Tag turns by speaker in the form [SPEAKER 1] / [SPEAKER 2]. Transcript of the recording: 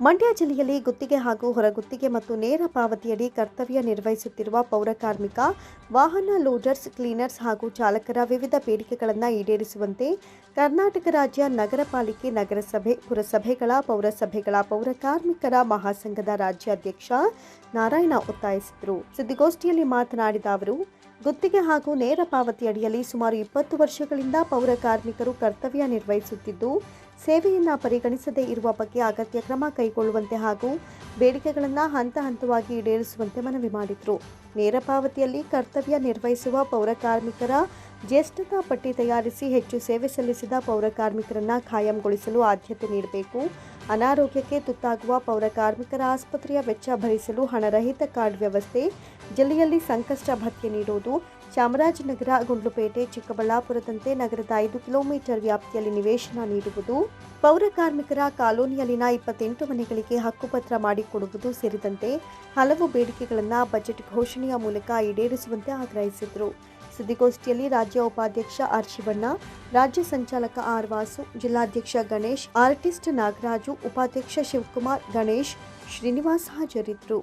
[SPEAKER 1] ಮಂಡ್ಯ ಜಿಲ್ಲೆಯಲ್ಲಿ ಗುತ್ತಿಗೆ ಹಾಗೂ ಹೊರಗುತ್ತಿಗೆ ಮತ್ತು ನೇರ ಪಾವತಿಯಡಿ ಕರ್ತವ್ಯ ನಿರ್ವಹಿಸುತ್ತಿರುವ ಪೌರಕಾರ್ಮಿಕ ವಾಹನ ಲೋಡರ್ಸ್, ಕ್ಲೀನರ್ಸ್ ಹಾಗೂ ಚಾಲಕರ ವಿವಿಧ ಬೇಡಿಕೆಗಳನ್ನು ಈಡೇರಿಸುವಂತೆ ಕರ್ನಾಟಕ ರಾಜ್ಯ ನಗರ ಪಾಲಿಕೆ ನಗರಸಭೆ, ಪುರಸಭೆಗಳ, ಪೌರಸಭೆಗಳ ಪೌರಕಾರ್ಮಿಕರ ಮಹಾಸಂಘದ ರಾಜ್ಯಾಧ್ಯಕ್ಷ ನಾರಾಯಣ ಒತ್ತಾಯಿಸಿದರು. ಸುದ್ದಿಗೋಷ್ಠಿಯಲ್ಲಿ ಮಾತನಾಡಿದ ಅವರು ಗುತ್ತಿಗೆ ಹಾಗೂ ನೇರ ಪಾವತಿ ಅಡಿಯಲ್ಲಿ ಸುಮಾರು ಇಪ್ಪತ್ತು ವರ್ಷಗಳಿಂದ ಪೌರ ಕಾರ್ಮಿಕರು ಕರ್ತವ್ಯ ನಿರ್ವಹಿಸುತ್ತಿದ್ದು, ಸೇವೆಯನ್ನು ಪರಿಗಣಿಸದೇ ಇರುವ ಬಗ್ಗೆ ಅಗತ್ಯ ಕ್ರಮ ಕೈಗೊಳ್ಳುವಂತೆ ಹಾಗೂ ಬೇಡಿಕೆಗಳನ್ನು ಹಂತ ಹಂತವಾಗಿ ಈಡೇರಿಸುವಂತೆ ಮನವಿ ಮಾಡಿದರು. ನೇರ ಪಾವತಿಯಲ್ಲಿ ಕರ್ತವ್ಯ ನಿರ್ವಹಿಸುವ ಪೌರ ಕಾರ್ಮಿಕರ ಜ್ಯೇಷ್ಠತಾ ಪಟ್ಟಿ ತಯಾರಿಸಿ ಹೆಚ್ಚು ಸೇವೆ ಸಲ್ಲಿಸಿದ ಪೌರ ಕಾರ್ಮಿಕರನ್ನು ಖಾಯಂಗೊಳಿಸಲು ಆದ್ಯತೆ ನೀಡಬೇಕು. ಅನಾರೋಗ್ಯಕ್ಕೆ ತುತ್ತಾಗುವ ಪೌರ ಕಾರ್ಮಿಕರ ಆಸ್ಪತ್ರೆಯ ವೆಚ್ಚ ಭರಿಸಲು ಹಣರಹಿತ ಕಾರ್ಡ್ ವ್ಯವಸ್ಥೆ, ಜಿಲ್ಲೆಯಲ್ಲಿ ಸಂಕಷ್ಟ ಭತ್ಯೆ ನೀಡುವುದು ಚಾಮರಾಜನಗರ, ಗುಂಡ್ಲುಪೇಟೆ, ಚಿಕ್ಕಬಳ್ಳಾಪುರದಂತೆ ನಗರದ ಐದು ಕಿಲೋಮೀಟರ್ ವ್ಯಾಪ್ತಿಯಲ್ಲಿ ನಿವೇಶನ ನೀಡುವುದು, ಪೌರ ಕಾರ್ಮಿಕರ ಕಾಲೋನಿಯಲ್ಲಿನ ಇಪ್ಪತ್ತೆಂಟು ಮನೆಗಳಿಗೆ ಹಕ್ಕುಪತ್ರ ಮಾಡಿಕೊಡುವುದು ಸೇರಿದಂತೆ ಹಲವು ಬೇಡಿಕೆಗಳನ್ನು ಬಜೆಟ್ ಘೋಷಣೆಯ ಮೂಲಕ ಈಡೇರಿಸುವಂತೆ ಆಗ್ರಹಿಸಿದರು. ಸುದ್ದಿಗೋಷ್ಠಿಯಲ್ಲಿ ರಾಜ್ಯ ಉಪಾಧ್ಯಕ್ಷ ಆರ್ ಶಿವಣ್ಣ, ರಾಜ್ಯ ಸಂಚಾಲಕ ಆರ್ ವಾಸು, ಜಿಲ್ಲಾಧ್ಯಕ್ಷ ಗಣೇಶ್, ಆರ್ಟಿಸ್ಟ್ ನಾಗರಾಜು ಉಪಾಧ್ಯಕ್ಷ ಶಿವಕುಮಾರ್ ಗಣೇಶ್ ಶ್ರೀನಿವಾಸ್ ಹಾಜರಿದ್ದರು.